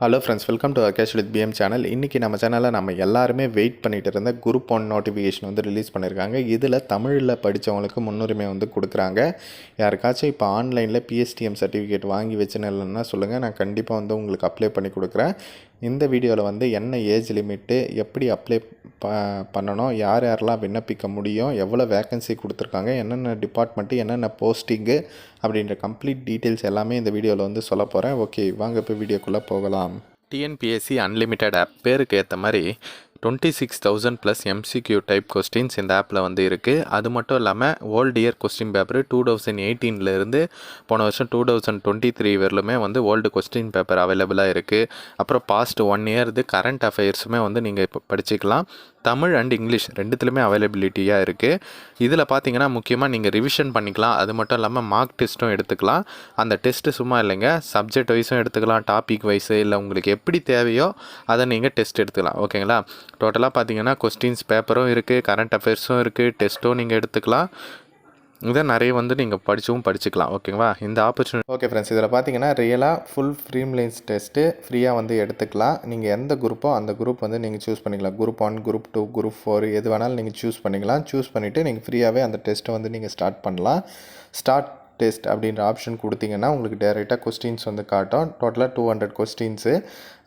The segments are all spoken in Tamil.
Hello friends welcome to Akesh with PM channel இன்றைக்கி நம்ம சேனலில் நம்ம எல்லாருமே வெயிட் பண்ணிட்டு இருந்த குரூப் ஒன் நோட்டிஃபிகேஷன் வந்து ரிலீஸ் பண்ணியிருக்காங்க இதில் தமிழில் படித்தவங்களுக்கு முன்னுரிமை வந்து கொடுக்குறாங்க. யாருக்காச்சும் இப்போ ஆன்லைனில் பிஎஸ்டிஎம் சர்டிஃபிகேட் வாங்கி வச்சுன்னு இல்லைன்னா சொல்லுங்கள் நான் கண்டிப்பாக வந்து உங்களுக்கு அப்ளை பண்ணி கொடுக்குறேன். இந்த வீடியோவில் வந்து என்ன ஏஜ் லிமிட்டு எப்படி அப்ளை ப பண்ணணும் யார் யாரெல்லாம் விண்ணப்பிக்க முடியும் எவ்வளோ வேக்கன்சி கொடுத்துருக்காங்க என்னென்ன டிபார்ட்மெண்ட்டு என்னென்ன போஸ்டிங்கு அப்படின்ற கம்ப்ளீட் டீட்டெயில்ஸ் எல்லாமே இந்த வீடியோவில் வந்து சொல்ல போகிறேன் ஓகே வாங்க இப்போ வீடியோக்குள்ளே போகலாம். டிஎன்பிஎஸ்சி அன்லிமிட்டெட் ஆப் பேருக்கு ஏற்ற மாதிரி twenty six thousand plus MCQ type questions இந்த ஆப்பில் வந்து இருக்குது அது மட்டும் இல்லாமல் old year question paper two thousand எயிட்டீன்லேருந்து போன வருஷம் டூ தௌசண்ட் டுவெண்ட்டி த்ரீ வரலுமே வந்து ஓல்டு கொஸ்டின் பேப்பர் அவைலபிளாக இருக்குது அப்புறம் பாஸ்ட் ஒன் இயர்து கரண்ட் அஃபேர்ஸுமே வந்து நீங்கள் இப்போ படிச்சுக்கலாம். தமிழ் அண்ட் இங்கிலீஷ் ரெண்டுத்துலையுமே அவைலபிலிட்டியாக இருக்குது இதில் பார்த்தீங்கன்னா முக்கியமாக நீங்கள் ரிவிஷன் பண்ணிக்கலாம். அது மட்டும் இல்லாமல் மார்க் டெஸ்ட்டும் எடுத்துக்கலாம். அந்த டெஸ்ட்டு சும்மா இல்லைங்க. சப்ஜெக்ட் வைஸும் எடுத்துக்கலாம். டாபிக் வைஸு இல்லை உங்களுக்கு எப்படி தேவையோ அதை நீங்கள் டெஸ்ட் எடுத்துக்கலாம். ஓகேங்களா டோட்டலாக பார்த்தீங்கன்னா கொஸ்டின்ஸ் பேப்பரும் இருக்குது கரண்ட் அஃபேர்ஸும் இருக்குது டெஸ்ட்டும் நீங்கள் எடுத்துக்கலாம். இதை நிறைய வந்து நீங்கள் படித்தும் படிச்சுக்கலாம் ஓகேவா இந்த ஆப்பர்ச்சுனிட்டி ஓகே ஃப்ரெண்ட்ஸ் இதில் பார்த்தீங்கன்னா ரியலாக ஃபுல் ஃப்ரீம்லைன்ஸ் டெஸ்ட்டு ஃப்ரீயாக வந்து எடுத்துக்கலாம். நீங்கள் எந்த குரூப்போ அந்த குரூப் வந்து நீங்கள் சூஸ் பண்ணிக்கலாம். Group one group two group four எது வேணாலும் நீங்கள் சூஸ் பண்ணிக்கலாம். சூஸ் பண்ணிவிட்டு நீங்கள் ஃப்ரீயாகவே அந்த டெஸ்ட்டை வந்து நீங்கள் ஸ்டார்ட் பண்ணலாம். ஸ்டார்ட் டெஸ்ட் அப்படின்ற ஆப்ஷன் கொடுத்தீங்கன்னா உங்களுக்கு டேரெக்டாக கொஸ்டின்ஸ் வந்து காட்டும். டோட்டலாக டூ ஹண்ட்ரட் கொஸ்டின்ஸு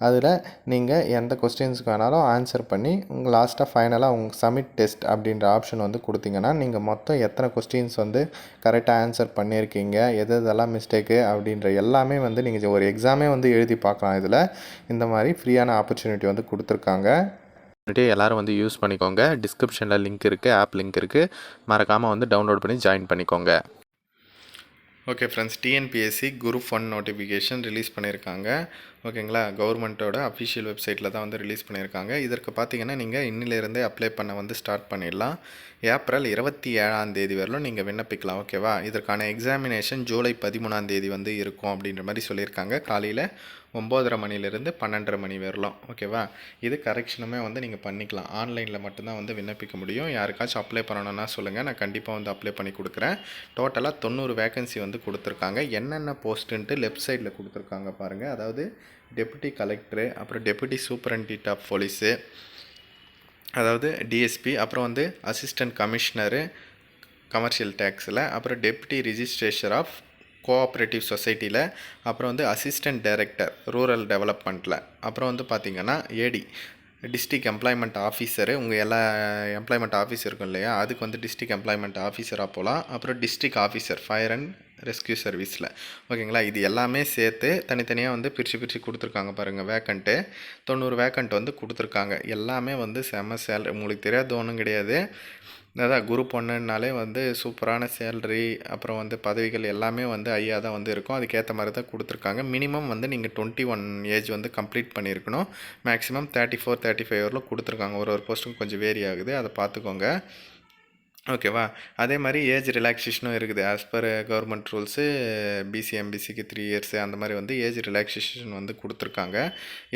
அதில் நீங்கள் எந்த கொஸ்டின்ஸுக்கு வேணாலும் ஆன்சர் பண்ணி உங்கள் லாஸ்ட்டாக ஃபைனலாக உங்கள் சப்மிட் டெஸ்ட் அப்படின்ற ஆப்ஷன் வந்து கொடுத்தீங்கன்னா நீங்கள் மொத்தம் எத்தனை கொஸ்டின்ஸ் வந்து கரெக்டாக ஆன்சர் பண்ணியிருக்கீங்க எது இதெல்லாம் மிஸ்டேக்கு அப்படின்ற எல்லாமே வந்து நீங்கள் ஒரு எக்ஸாமே வந்து எழுதி பார்க்கலாம். இதில் இந்த மாதிரி ஃப்ரீயான ஆப்பர்ச்சுனிட்டி வந்து கொடுத்துருக்காங்க. எல்லாரும் வந்து யூஸ் பண்ணிக்கோங்க. டிஸ்கிரிப்ஷனில் லிங்க் இருக்குது ஆப் லிங்க் இருக்குது மறக்காமல் வந்து டவுன்லோட் பண்ணி ஜாயின் பண்ணிக்கோங்க. Okay friends TNPSC group one notification release பண்ணியிருக்காங்க ஓகேங்களா? கவர்மெண்ட்டோட அஃபிஷியல் வெப்சைட்டில் தான் வந்து ரிலீஸ் பண்ணியிருக்காங்க. இதற்கு பார்த்தீங்கன்னா நீங்கள் இன்னிலேருந்தே அப்ளை பண்ண வந்து ஸ்டார்ட் பண்ணிடலாம். ஏப்ரல் இருபத்தி ஏழாம் தேதி வரலும் நீங்கள் விண்ணப்பிக்கலாம் ஓகேவா? இதற்கான எக்ஸாமினேஷன் ஜூலை பதிமூணாம் தேதி வந்து இருக்கும் அப்படின்ற மாதிரி சொல்லியிருக்காங்க. காலையில் ஒம்போதரை மணிலேருந்து பன்னெண்டரை மணி வரலாம் ஓகேவா? இது கரெக்ஷனுமே வந்து நீங்கள் பண்ணிக்கலாம். ஆன்லைனில் மட்டும்தான் வந்து விண்ணப்பிக்க முடியும். யாருக்காச்சும் அப்ளை பண்ணணும்னா சொல்லுங்கள் நான் கண்டிப்பாக வந்து அப்ளை பண்ணி கொடுக்குறேன். டோட்டலாக தொண்ணூறு வேகன்சி வந்து கொடுத்துருக்காங்க. என்னென்ன போஸ்ட்டுன்ட்டு லெஃப்ட் சைடில் கொடுத்துருக்காங்க பாருங்கள் அதாவது டெப்புட்டி கலெக்டரு அப்புறம் டெப்புட்டி சூப்பரண்டிட் ஆஃப் போலீஸு அதாவது டிஎஸ்பி அப்புறம் வந்து அசிஸ்டன்ட் கமிஷனரு கமர்ஷியல் டேக்ஸில் அப்புறம் டெப்டி ரிஜிஸ்ட்ரேஷர் ஆஃப் கோஆப்ரேட்டிவ் சொசைட்டியில் அப்புறம் வந்து அசிஸ்டன்ட் டைரக்டர் ரூரல் டெவலப்மெண்ட்டில் அப்புறம் வந்து பார்த்திங்கன்னா ஏடி டிஸ்ட்ரிக் எம்ப்ளாய்மெண்ட் ஆஃபீஸரு உங்கள் எல்லா எம்ப்ளாய்மெண்ட் ஆஃபீஸ் இருக்கும் இல்லையா அதுக்கு வந்து டிஸ்ட்ரிக் எம்ப்ளாய்மெண்ட் ஆஃபீஸராக போகலாம் அப்புறம் district officer fire and rescue சர்வீஸில். ஓகேங்களா? இது எல்லாமே சேர்த்து தனித்தனியாக வந்து பிரித்து பிரித்து கொடுத்துருக்காங்க பாருங்கள் வேக்கண்ட்டு தொண்ணூறு வேக்கண்ட் வந்து கொடுத்துருக்காங்க. எல்லாமே வந்து செம சேலரி உங்களுக்கு தெரியாத ஒன்றும் கிடையாது. அதான் குரூப் ஒன்றுனாலே வந்து சூப்பரான சேல்ரி அப்புறம் வந்து பதவிகள் எல்லாமே வந்து ஐயா தான் வந்து இருக்கும். அதுக்கேற்ற மாதிரி தான் கொடுத்துருக்காங்க. மினிமம் வந்து நீங்கள் டுவெண்ட்டி ஒன் ஏஜ் வந்து கம்ப்ளீட் பண்ணியிருக்கணும். Maximum thirty four thirty five இயரில் கொடுத்துருக்காங்க. ஒரு ஒரு போஸ்ட்டும் கொஞ்சம் வேரி ஆகுது. அதை பார்த்துக்கோங்க. ஓகேவா அதே மாதிரி ஏஜ் ரிலாக்ஸேஷனும் இருக்குது. As per government rules BC எம்பிசிக்கு three years அந்த மாதிரி வந்து ஏஜ் ரிலாக்ஸேஷன் வந்து கொடுத்துருக்காங்க.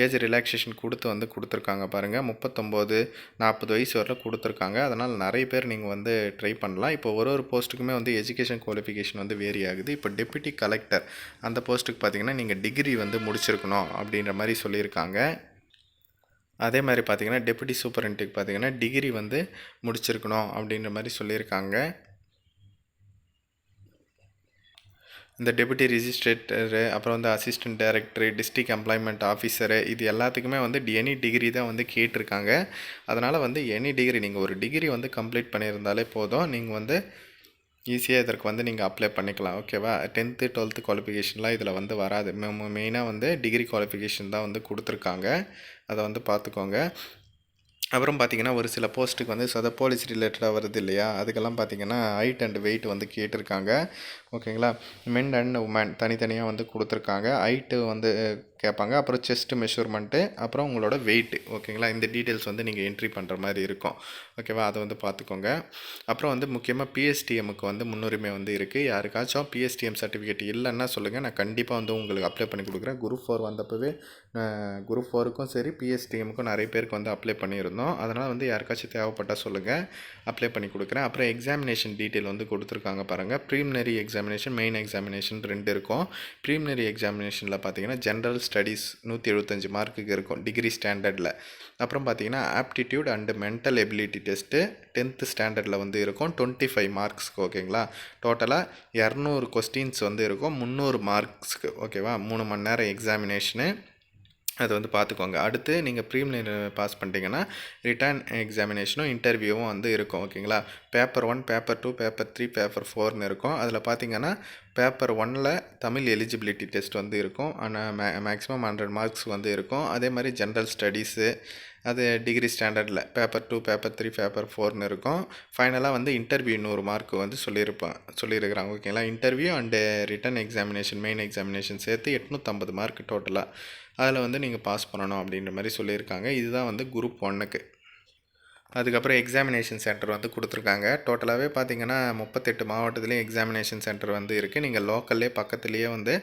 ஏஜ் ரிலாக்ஸேஷன் கொடுத்து வந்து கொடுத்துருக்காங்க பாருங்கள் முப்பத்தொம்போது நாற்பது வயசு வரல கொடுத்துருக்காங்க. அதனால் நிறைய பேர் நீங்கள் வந்து ட்ரை பண்ணலாம். இப்போ ஒரு ஒரு போஸ்ட்டுக்குமே வந்து எஜுகேஷன் குவாலிஃபிகேஷன் வந்து வேரி ஆகுது. இப்போ டெப்யூட்டி கலெக்டர் அந்த போஸ்ட்டுக்கு பார்த்தீங்கன்னா நீங்கள் டிகிரி வந்து முடிச்சிருக்கணும் அப்படின்ற மாதிரி சொல்லியிருக்காங்க. அதே மாதிரி பார்த்தீங்கன்னா டெப்புட்டி சூப்பரண்ட்டுக்கு பார்த்தீங்கன்னா டிகிரி வந்து முடிச்சிருக்கணும் அப்படின்ற மாதிரி சொல்லியிருக்காங்க. இந்த டெபுட்டி ரிஜிஸ்ட்ரேட்டரு அப்புறம் வந்து assistant director district employment officer இது எல்லாத்துக்குமே வந்து எனி டிகிரி தான் வந்து கேட்டிருக்காங்க. அதனால் வந்து எனி டிகிரி நீங்கள் ஒரு டிகிரி வந்து கம்ப்ளீட் பண்ணியிருந்தாலே போதும். நீங்கள் வந்து ஈஸியாக இதற்கு வந்து நீங்கள் அப்ளை பண்ணிக்கலாம் ஓகேவா டென்த்து டுவெல்த்து குவாலிஃபிகேஷன்லாம் இதில் வந்து வராது. மெயினாக வந்து டிகிரி குவாலிஃபிகேஷன் தான் வந்து கொடுத்துருக்காங்க. அதை வந்து பார்த்துக்கோங்க அப்புறம் பார்த்தீங்கன்னா ஒரு சில போஸ்ட்டுக்கு வந்து சொத போலீஸ் ரிலேட்டடாக வருது இல்லையா? அதுக்கெல்லாம் பார்த்தீங்கன்னா ஹைட் அண்ட் வெயிட் வந்து கேட்டிருக்காங்க. ஓகேங்களா மென் அண்ட் உமன் தனித்தனியாக வந்து கொடுத்துருக்காங்க. ஹைட்டு வந்து கேட்பாங்க. அப்புறம் செஸ்ட் மெஷர்மெண்ட்டு அப்புறம் உங்களோட வெயிட்டு ஓகேங்களா இந்த டீட்டெயில்ஸ் வந்து நீங்கள் என்ட்ரி பண்ணுற மாதிரி இருக்கும். ஓகேவா அதை வந்து பார்த்துக்கோங்க. அப்புறம் வந்து முக்கியமாக பிஎஸ்டிஎம்முக்கு வந்து முன்னுரிமை வந்து இருக்குது யாருக்காச்சும் பிஎஸ்டிஎம் சர்டிஃபிகேட் இல்லைன்னா சொல்லுங்கள் நான் கண்டிப்பாக வந்து உங்களுக்கு அப்ளை பண்ணி கொடுக்குறேன். குரூப் ஃபோர் வந்தப்பவே குரூப் ஃபோருக்கும் சரி பிஎஸ்டிஎம்முக்கும் நிறைய பேருக்கு வந்து அப்ளை பண்ணியிருந்தோம். அதனால் வந்து யாருக்காச்சும் தேவைப்பட்டால் சொல்லுங்கள் அப்ளை பண்ணி கொடுக்குறேன். அப்புறம் எக்ஸாமினேஷன் டீட்டெயில் வந்து கொடுத்துருக்காங்க பாருங்கள் ப்ரீமினரி எக்ஸாமினேஷன் மெயின் எக்ஸாமினேஷன் ரெண்டு இருக்கும். ப்ரீமினரி எக்ஸாமினேஷனில் பார்த்தீங்கன்னா ஜென்ரல் ஸ்டடீஸ் நூற்றி எழுபத்தஞ்சு மார்க்குக்கு இருக்கும் டிகிரி ஸ்டாண்டர்டில் அப்புறம் பார்த்தீங்கன்னா aptitude and mental ability test tenth ஸ்டாண்டர்டில் வந்து இருக்கும். டுவெண்ட்டி ஃபைவ் மார்க்ஸ்க்கு ஓகேங்களா டோட்டலாக இரநூறு கொஸ்டின்ஸ் வந்து இருக்கும். முந்நூறு மார்க்ஸ்க்கு ஓகேவா மூணு மணி நேரம் எக்ஸாமினேஷனு அது வந்து பார்த்துக்கோங்க. அடுத்து நீங்கள் ப்ரீமியர் பாஸ் பண்ணிட்டீங்கன்னா ரிட்டர்ன் எக்ஸாமினேஷனும் இன்டர்வியூவும் வந்து இருக்கும் ஓகேங்களா paper one paper two paper three paper ஃபோர்னு இருக்கும். அதில் பார்த்தீங்கன்னா பேப்பர் ஒன்னில் தமிழ் எலிஜிபிலிட்டி டெஸ்ட் வந்து இருக்கும். ஆனால் மே மேக்ஸிமம் ஹண்ட்ரட் மார்க்ஸ் வந்து இருக்கும். அதே மாதிரி ஜென்ரல் ஸ்டடீஸு அது டிகிரி ஸ்டாண்டர்டில் paper two paper three paper ஃபோர்னு இருக்கும். ஃபைனலாக வந்து இன்டர்வியூ நூறு மார்க் வந்து சொல்லியிருப்பான் சொல்லியிருக்கிறாங்க ஓகேங்களா interview and written examination main examination சேர்த்து எட்நூற்றம்பது மார்க் டோட்டலாக அதில் வந்து நீங்கள் பாஸ் பண்ணணும் அப்படின்ற மாதிரி சொல்லியிருக்காங்க. இதுதான் வந்து குரூப் ஒன்னுக்கு அதுக்கப்புறம் எக்ஸாமினேஷன் சென்டர் வந்து கொடுத்துருக்காங்க. டோட்டலாகவே பார்த்தீங்கன்னா முப்பத்தெட்டு மாவட்டத்துலேயும் எக்ஸாமினேஷன் சென்டர் வந்து இருக்குது நீங்கள் லோக்கல்லே பக்கத்துலேயே வந்து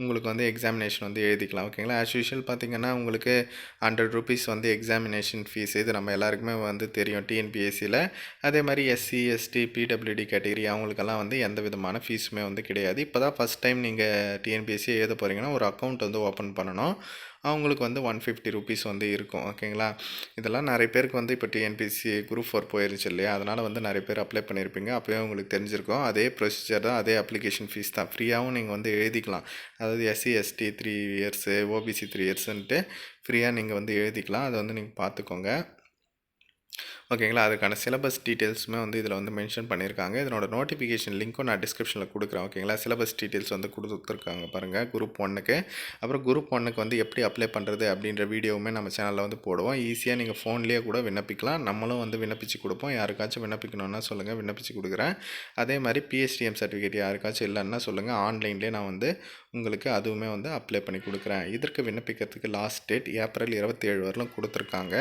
உங்களுக்கு வந்து எக்ஸாமினேஷன் வந்து எழுதிக்கலாம். ஓகேங்களா ஆஸ் யூஷுவல் பார்த்தீங்கன்னா உங்களுக்கு ஹண்ட்ரட் ருபீஸ் வந்து எக்ஸாமினேஷன் ஃபீஸ் இது நம்ம எல்லாருக்குமே வந்து தெரியும். டிஎன்பிஎஸ்சியில் அதே மாதிரி எஸ்சி எஸ்டி பிடபிள்யூடி கேட்டகரி அவங்களுக்கெல்லாம் வந்து எந்த விதமான ஃபீஸுமே வந்து கிடையாது. இப்போ தான் ஃபஸ்ட் டைம் நீங்கள் டிஎன்பிஎஸ்சி எழுத போகிறீங்கன்னா ஒரு அக்கௌண்ட் வந்து ஓப்பன் பண்ணணும். அவங்களுக்கு வந்து ஒன் ஃபிஃப்டி ருபீஸ் வந்து இருக்கும் ஓகேங்களா இதெல்லாம் நிறைய பேருக்கு வந்து இப்போ டிஎன்பிசி குரூப் ஃபோர் போயிருச்சு இல்லையா? அதனால் வந்து நிறைய பேர் அப்ளை பண்ணியிருப்பீங்க அப்போயே உங்களுக்கு தெரிஞ்சிருக்கும். அதே ப்ரொசீஜர் தான் அதே அப்ளிகேஷன் ஃபீஸ் தான். ஃப்ரீயாகவும் நீங்கள் வந்து எழுதிக்கலாம். அதாவது SC ST three years OBC three இயர்ஸுன்ட்டு ஃப்ரீயாக நீங்கள் வந்து எழுதிக்கலாம். அதை வந்து நீங்கள் பார்த்துக்கோங்க. ஓகேங்களா? அதுக்கான சிலபஸ் டீட்டெயில்ஸுமே வந்து இதில் வந்து மென்ஷன் பண்ணியிருக்காங்க இதனோட நோட்டிஃபிகேஷன் லிங்க்கும் நான் டிஸ்கிரிப்ஷனில் கொடுக்குறேன். ஓகேங்களா? சிலபஸ் டீட்டெயில்ஸ் வந்து கொடுத்துருக்காங்க பாருங்கள் குரூப் ஒன்னுக்கு அப்புறம் குரூப் ஒன்னுக்கு வந்து எப்படி அப்ளை பண்ணுறது அப்படின்ற வீடியோவுமே நம்ம சேனலில் வந்து போடுவோம். ஈஸியாக நீங்கள் ஃபோன்லேயே கூட விண்ணப்பிக்கலாம். நம்மளும் வந்து விண்ணப்பிச்சு கொடுப்போம். யாருக்காச்சும் விண்ணப்பிக்கணும்னா சொல்லுங்கள் விண்ணப்பிச்சு கொடுக்குறேன். அதே மாதிரி பிஎஸ்டிஎம் சர்டிஃபிகேட் யாருக்காச்சும் இல்லைன்னா சொல்லுங்கள் ஆன்லைன்லேயே நான் வந்து உங்களுக்கு அதுவுமே வந்து அப்ளை பண்ணி கொடுக்குறேன். இதற்கு விண்ணப்பிக்கிறதுக்கு லாஸ்ட் டேட் ஏப்ரல் இருபத்தேழு வரலும் கொடுத்துருக்காங்க.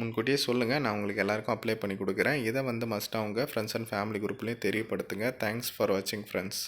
முன்கூட்டியே சொல்லுங்கள் நான் உங்களுக்கு எல்லாருக்கும் அப்ளை பண்ணி கொடுக்குறேன். இதை வந்து மஸ்ட்டாக உங்கள் ஃப்ரெண்ட்ஸ் அண்ட் ஃபேமிலி குரூப்லேயும் தெரியப்படுத்துங்க. தேங்க்ஸ் ஃபார் வாட்சிங் ஃப்ரெண்ட்ஸ்